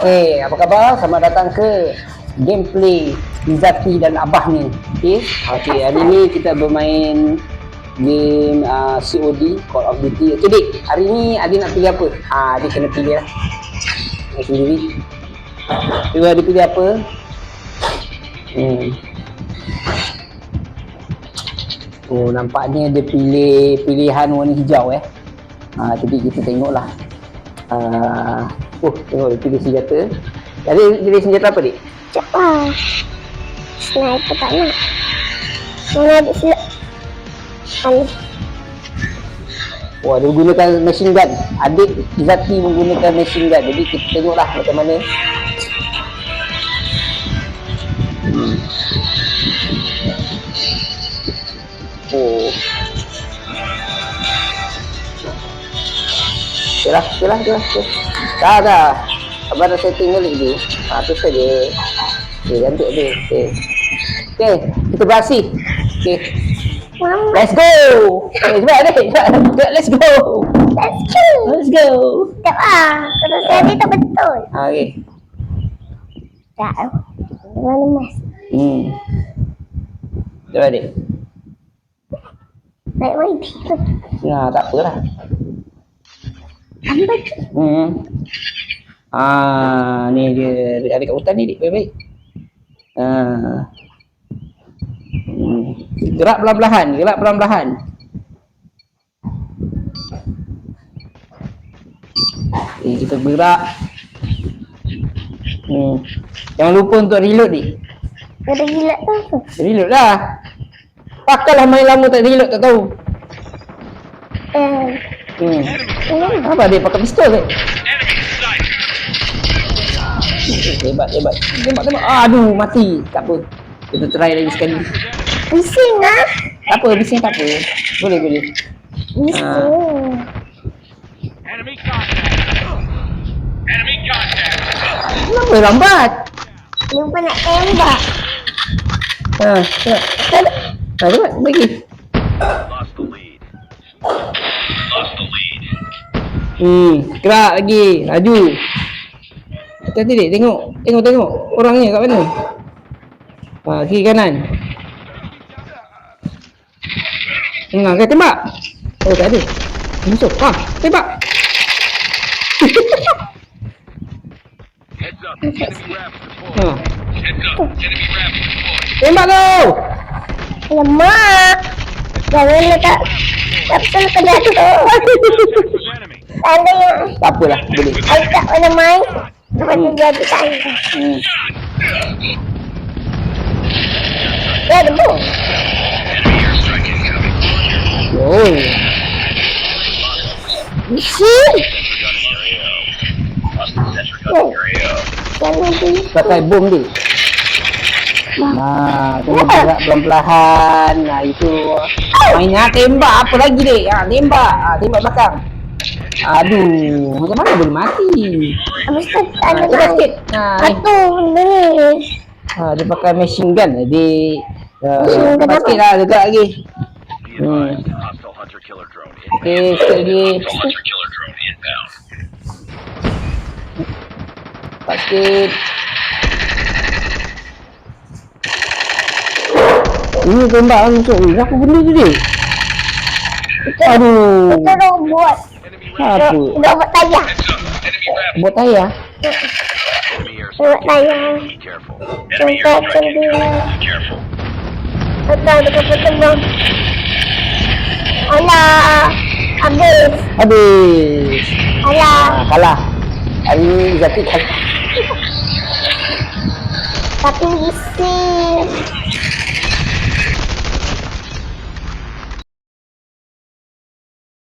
Eh, apa khabar? Selamat datang ke gameplay Izzati dan Abah ni. Okey. Okey, hari ni kita bermain game uh, COD Call of Duty. Okey, Dik. Hari ni Adik nak pilih apa? Ah, Adik kena pilih lah. Adik sendiri. Cuba Adik pilih apa? Hmm. Oh, nampaknya dia pilih pilihan warna hijau eh. Ah, jadi kita tengoklah. Ah, oh, tengok dia pilih senjata. Jadi pilih senjata apa, Dik? Sekejap lah. Sniper tak nak. Mana ada sila. Anu. Wah, dia menggunakan machine gun. Adik Zati menggunakan machine gun. Jadi kita tengoklah macam mana. Hmm. Oh. Okay lah, okay lah, okay lah. Okay. Dah, dah. Abang dah setting balik tu. Ha, tu saja. Okay, cantik tu. Okay. Okay, kita berhasil. Okay. Mama. Let's go! Eh, cepat adik, cepat. Cepat, Let's go! Let's go. Let's go! Sekejap lah. Kalau tadi tak betul. Ha, okay. Tak. Mana mas? Hmm. Cepat. Naik main tidur. Nah, tak apalah. Hmm. Ah, ni dia ada kat hutan ni, dik. Baik-baik. Ah. Hmm. Gerak perlahan-lahan, gerak perlahan-lahan. Eh, kita bergerak. Hmm. Jangan lupa untuk reload, dik. Ada gila tu apa? Reload lah. Pakailah main lama tak reload tak tahu. Eh. Hmm. Ini. Apa dia pakai pistol ke? Hebat, hebat. Tembak, tembak. Aduh, mati. Tak apa. Kita try lagi sekali. Bising lah. Tak apa, bising tak apa. Boleh, boleh. Bising. Enemy contact. Enemy contact. Kenapa lambat? Lupa nak tembak. Ha, cepat. Ha, cepat. Bagi. Lost the lead. Lost the lead. Hmm, gerak lagi. Laju. Hati-hati dek, tengok. Tengok, tengok. Orangnya kat mana? Ha, kiri kanan. Tengok, kau tembak. Oh, tak ada. Musuh. Ha, tembak. Rabbits deployed. Ha, tembak kau. Lemak. Jangan letak. Tak betul kena tu. Tanda yang. Tak apalah, boleh. Aku tak mana main. Lepas tu dia ada tanda. Hmm. Ada bom. Enemy airstrike incoming. Oh. Jangan tu. pakai bom dia. Nah, kena gerak pelan-pelan. Nah, itu mainnya tembak apa lagi dek? Ha, tembak. Ha, tembak belakang. Aduh, macam mana boleh mati? Habis tu Ha, tanda cepat sikit. Ha, ni. Satu benda ni. ha, dia pakai machine gun. Jadi, uh, sikit lah, dekat lagi. Inbound. Okey, sikit lagi. Sikit. Ini tembak langsung. Eh, apa benda tu dek? Aduh. Itu robot. Apa? Robot tayar. Rabbits. Buat tayar? Robot airstrike. tayar. Tempat airstrike dia. Be careful. Betul dekat petembang. Alah. Habis. Habis. Alah. Ha, kalah. Hari ni Zati kalah. Tapi bising.